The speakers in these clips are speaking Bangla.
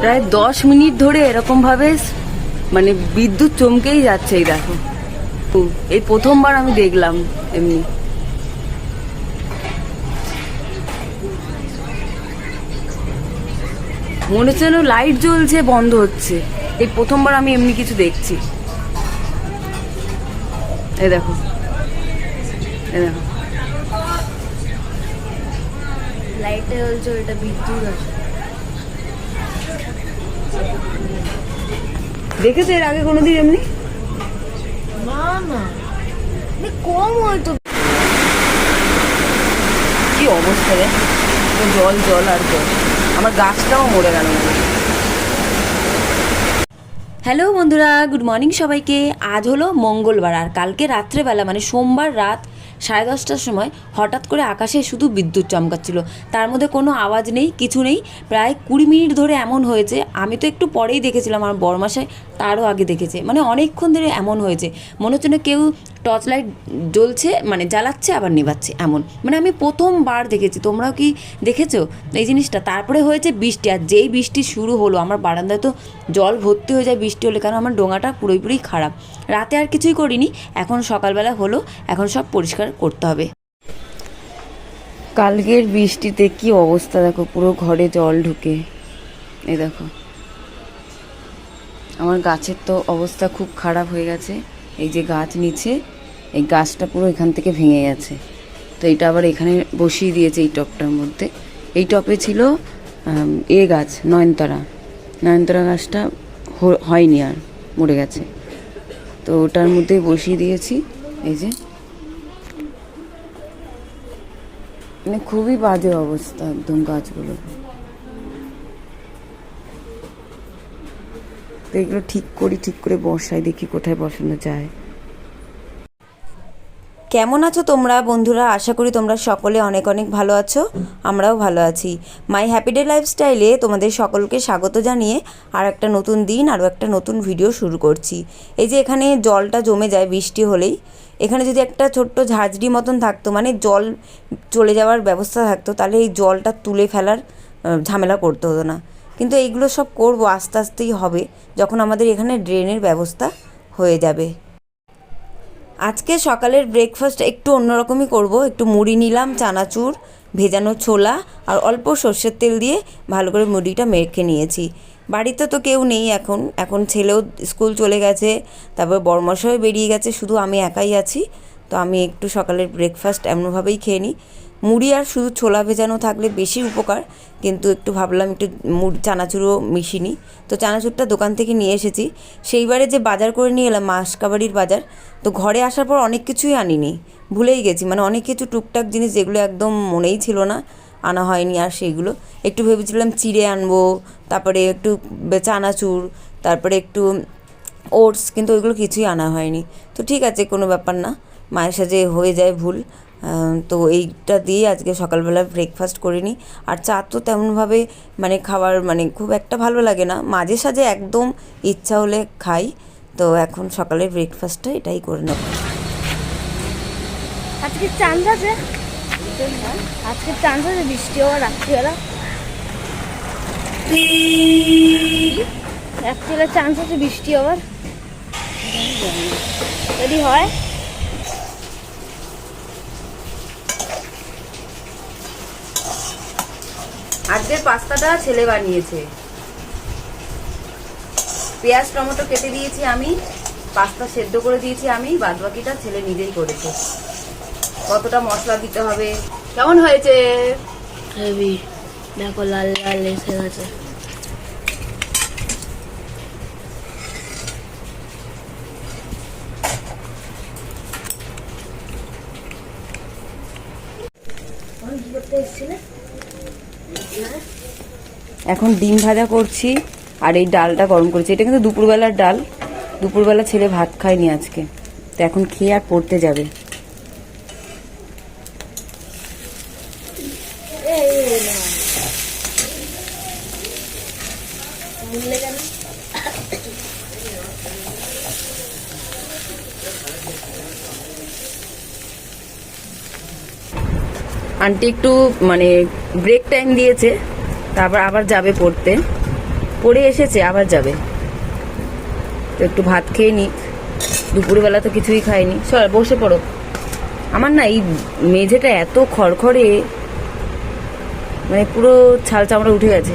প্রায় দশ মিনিট ধরে এরকম ভাবে মানে বিদ্যুৎ চমকেই যাচ্ছে এই দেখো। এই প্রথমবার আমি দেখলাম এমনি। মনে হচ্ছে যেন লাইট জ্বলছে, বন্ধ হচ্ছে। এই প্রথমবার আমি এমনি কিছু দেখছি। এই দেখো। এই দেখো। লাইটে জ্বলছে ওটা বিদ্যুৎ আছে দেখেছ এর আগে কোনোদিন এমনি? না না। মানে কম হয়তো। কি অবস্থা রে? জল জল আর জল। আমার গাছটাও মরে গেল হ্যালো বন্ধুরা গুড মর্নিং সবাইকে। আজ হলো মঙ্গলবার আর কালকে রাত্রেবেলা মানে সোমবার রাত সাড়ে দশটার সময় হঠাৎ করে আকাশে শুধু বিদ্যুৎ চমকাচ্ছিল। তার মধ্যে কোনো আওয়াজ নেই, কিছু নেই। প্রায় কুড়ি মিনিট ধরে এমন হয়েছে। আমি তো একটু পরেই দেখেছিলাম, আমার বড় মাসে তারও আগে দেখেছে। মানে অনেকক্ষণ ধরে এমন হয়েছে। মনে হচ্ছে না কেউ টর্চ লাইট জ্বলছে মানে জ্বালাচ্ছে, আবার নেভাচ্ছে, এমন। মানে আমি প্রথমবার দেখেছি, তোমরাও কি দেখেছ? এই জিনিসটা। তারপরে হয়েছে বৃষ্টি, আর যেই বৃষ্টি শুরু হলো, আমার বারান্দায় তো জল ভর্তি হয়ে যায় বৃষ্টি হলে, কারণ আমার ডোঙাটা পুরোপুরি খারাপ। রাতে আর কিছুই করিনি, এখন সকালবেলা হলো, এখন সব পরিষ্কার করতে হবে। কালকের বৃষ্টিতে কি অবস্থা দেখো, পুরো ঘরে জল ঢুকে। এই দেখো। আমার গাছের তো অবস্থা খুব খারাপ হয়ে গেছে। এই যে গাছ নিচে, এই গাছটা পুরো এখান থেকে ভেঙে গেছে। তো এটা আবার এখানে বসিয়ে দিয়েছে এই টপটার মধ্যে। এই টপে ছিল এ গাছ, নয়নতারা। নয়নতারা গাছটা হয়নি আর, মরে গেছে। তো ওটার মধ্যে বসিয়ে দিয়েছি, এই যে। মানে খুবই বাজে অবস্থা একদম গাছগুলো তো এগুলো ঠিক করি, ঠিক করে বসাই, দেখি কোথায় বসানো যায়। কেমন আছো তোমরা বন্ধুরা? আশা করি তোমরা সকলে অনেক অনেক ভালো আছো, আমরাও ভালো আছি। মাই হ্যাপি ডে লাইফস্টাইলে তোমাদের সকলকে স্বাগত জানিয়ে আর একটা নতুন দিন, আরও একটা নতুন ভিডিও শুরু করছি। এই যে এখানে জলটা জমে যায় বৃষ্টি হলেই, এখানে যদি একটা ছোট্ট ঝাঁঝরি মতন থাকতো মানে জল চলে যাওয়ার ব্যবস্থা থাকতো, তাহলে এই জলটা তুলে ফেলার ঝামেলা করতে হতো না। কিন্তু এইগুলো সব করব, আস্তে আস্তেই হবে, যখন আমাদের এখানে ড্রেনের ব্যবস্থা হয়ে যাবে। আজকে সকালের ব্রেকফাস্ট একটু অন্যরকমই করব, একটু মুড়ি নিলাম, চানাচুর, ভেজানো ছোলা আর অল্প সর্ষের তেল দিয়ে ভালো করে মুড়িটা মেখে নিয়েছি। বাড়িতে তো কেউ নেই এখন এখন ছেলেও স্কুল চলে গেছে, তারপর বর্মশাও বেরিয়ে গেছে, শুধু আমি একাই আছি, তো আমি একটু সকালের ব্রেকফাস্ট এমনভাবেই খেয়ে নিই। মুড়ি আর শুধু ছোলা ভেজানো থাকলে বেশি উপকার, কিন্তু একটু ভাবলাম একটু মুড়ি, চানাচুরও মিশিনি। তো চানাচুরটা দোকান থেকে নিয়ে এসেছি। সেইবারে যে বাজার করে নিয়ে এলাম, মাসকাবাড়ির বাজার, তো ঘরে আসার পর অনেক কিছুই আনিনি। ভুলেই গেছি মানে অনেক কিছু টুকটাক জিনিস যেগুলো একদম মনেই ছিল না, আনা হয়নি আর সেইগুলো একটু ভেবেছিলাম চিড়ে আনব, তারপরে একটু চানাচুর, তারপরে একটু ওটস, কিন্তু ওইগুলো কিছুই আনা হয়নি। তো ঠিক আছে, কোনো ব্যাপার না, মায়ের সাথে হয়ে যায় ভুল। তো এইটা দিয়ে আজকে সকালবেলা ব্রেকফাস্ট করে নিই আর চা তো তেমনভাবে মানে খাবার মানে খুব একটা ভালো লাগে না। মাঝে সাঝে একদম ইচ্ছা হলে খাই। তো এখন সকালের ব্রেকফাস্টটা এটাই করে নেব। আজকে চান্স আছে আজকে চান্স আছে বৃষ্টি হওয়ার রাত্রিবেলা। রাত্রিবেলা চান্স আছে বৃষ্টি হওয়ার। যদি হয়? আজকের পাস্তাটা ছেলে বানিয়েছে। পেঁয়াজ টমেটো কেটে দিয়েছি আমি পাস্তা সেদ্ধ করে দিয়েছি আমি বাদ বাকিটা ছেলে নিজেই করেছে। কতটা মশলা দিতে হবে? কেমন হয়েছে? হেভি। দেখো লাল লাল এসে গেছে। এখন ডিম ভাজা করছি আর এই ডালটা গরম করছি। এটা কিন্তু দুপুরবেলার ডাল। দুপুরবেলা ছেলে ভাত খায়নি আজকে। তো এখন খেয়ে আর পড়তে যাবে। আন্টি একটু মানে ব্রেক টাইম দিয়েছে, তারপর আবার যাবে পড়তে। পড়ে এসেছে, আবার যাবে। তো একটু ভাত খেয়ে নিক। দুপুরবেলা তো কিছুই খাইনি চল, বসে পড়ো। আমার না এই মেঝেটা এত খড়খড়ে মানে পুরো ছাল চামড়া উঠে গেছে।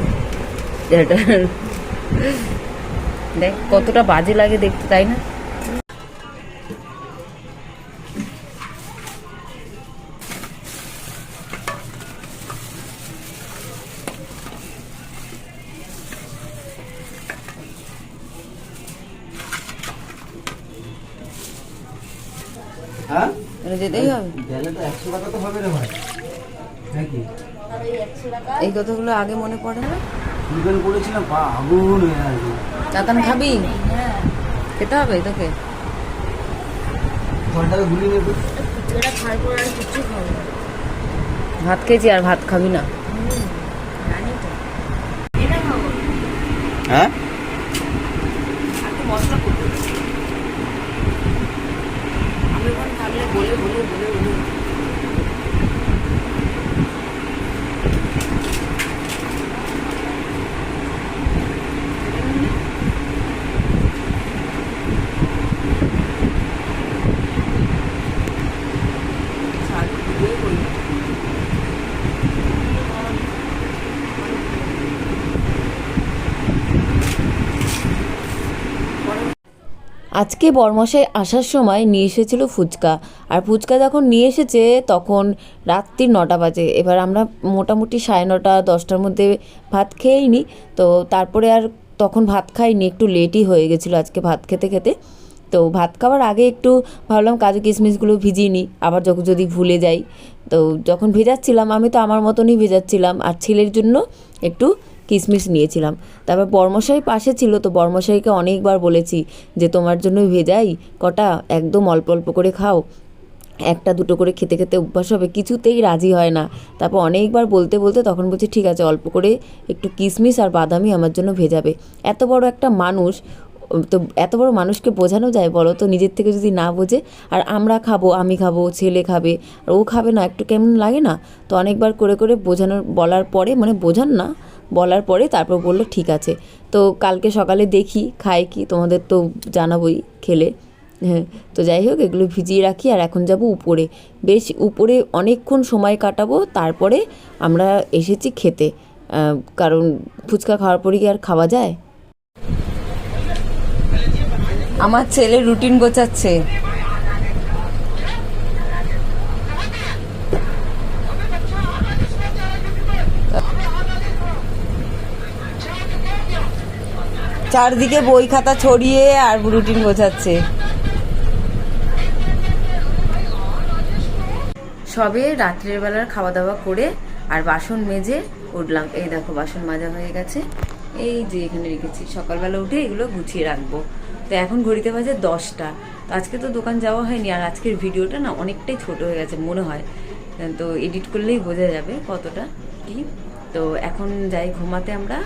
দেখ, কতটা বাজে লাগে দেখতে, তাই না? মানে যেতেই হবে। গেলে তো একশো তো হবে রে ভাই। এই কথাগুলো আগে মনে পড়ে না? করেছিলাম আগুন হয়ে চাতান খাবি? খেতে হবে তোকে? ভাত খেয়েছি আর ভাত খাবি না। হ্যাঁ? আজকে বরমশাই আসার সময় নিয়ে এসেছিল ফুচকা। আর ফুচকা যখন নিয়ে এসেছে, তখন রাত্রির নটা বাজে। এবার আমরা মোটামুটি সাড়ে নটা, দশটার মধ্যে ভাত খেয়েই নি তো তারপরে আর তখন ভাত খাইনি, একটু লেটই হয়ে গেছিল আজকে ভাত খেতে খেতে। তো ভাত খাওয়ার আগে একটু ভাবলাম কাজু কিশমিশগুলো ভিজিয়ে নিই, আবার যখন যদি ভুলে যাই। তো যখন ভেজাচ্ছিলাম, আমি তো আমার মতনই ভেজাচ্ছিলাম। আর ছেলের জন্য একটু কিশমিশ নিয়েছিলাম। তারপর বর্মশাই পাশে ছিল, তো বর্মশাইকে অনেকবার বলেছি যে, তোমার জন্য ভেজাই কটা একদম অল্প অল্প করে খাও। একটা দুটো করে খেতে খেতে অভ্যাস হবে, কিছুতেই রাজি হয় না। তারপর অনেকবার বলতে বলতে তখন বলছি, ঠিক আছে, অল্প করে একটু কিশমিশ আর বাদামি আমার জন্য ভেজাবে। এত বড় একটা মানুষ, তো এত বড় মানুষকে বোঝানো যায় বলো তো, নিজের থেকে যদি না বোঝে, আর আমরা খাব, আমি খাব, ছেলে খাবে, আর ও খাবে না, একটু কেমন লাগে না? তো অনেকবার করে করে বোঝানোর, বলার পরে মানে বোঝান না বলার পরে তারপর বলল, ঠিক আছে। তো কালকে সকালে দেখি খায় কি, তোমাদের তো জানাবোই খেলে। হ্যাঁ তো যাই হোক, এগুলো ভিজিয়ে রাখি আর এখন যাব উপরে। বেশ, উপরে অনেকক্ষণ সময় কাটাবো, তারপরে আমরা এসেছি খেতে। কারণ ফুচকা খাওয়ার পরে কি আর খাওয়া যায়? আমার ছেলে রুটিন গোছাচ্ছে। চারদিকে বই খাতা ছড়িয়ে আর রুটিন বোঝাচ্ছে সবে রাত্রের বেলার খাওয়া দাওয়া করে আর বাসন মেজে উঠলাম। এই দেখো, বাসন মাজা হয়ে গেছে। এই যে এখানে রেখেছি। সকালবেলা উঠে এগুলো গুছিয়ে রাখব। তো এখন ঘড়িতে বাজে দশটা। তো আজকে তো দোকান যাওয়া হয়নি আর আজকের ভিডিওটা না অনেকটাই ছোট হয়ে গেছে মনে হয়। তো এডিট করলেই বোঝা যাবে কতটা কি। তো এখন যাই ঘুমাতে আমরা।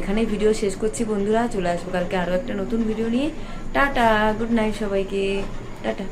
এখানেই ভিডিও শেষ করছি বন্ধুরা, চলে আসব কালকে আরও একটা নতুন ভিডিও নিয়ে। টাটা গুড নাইট সবাইকে। টাটা।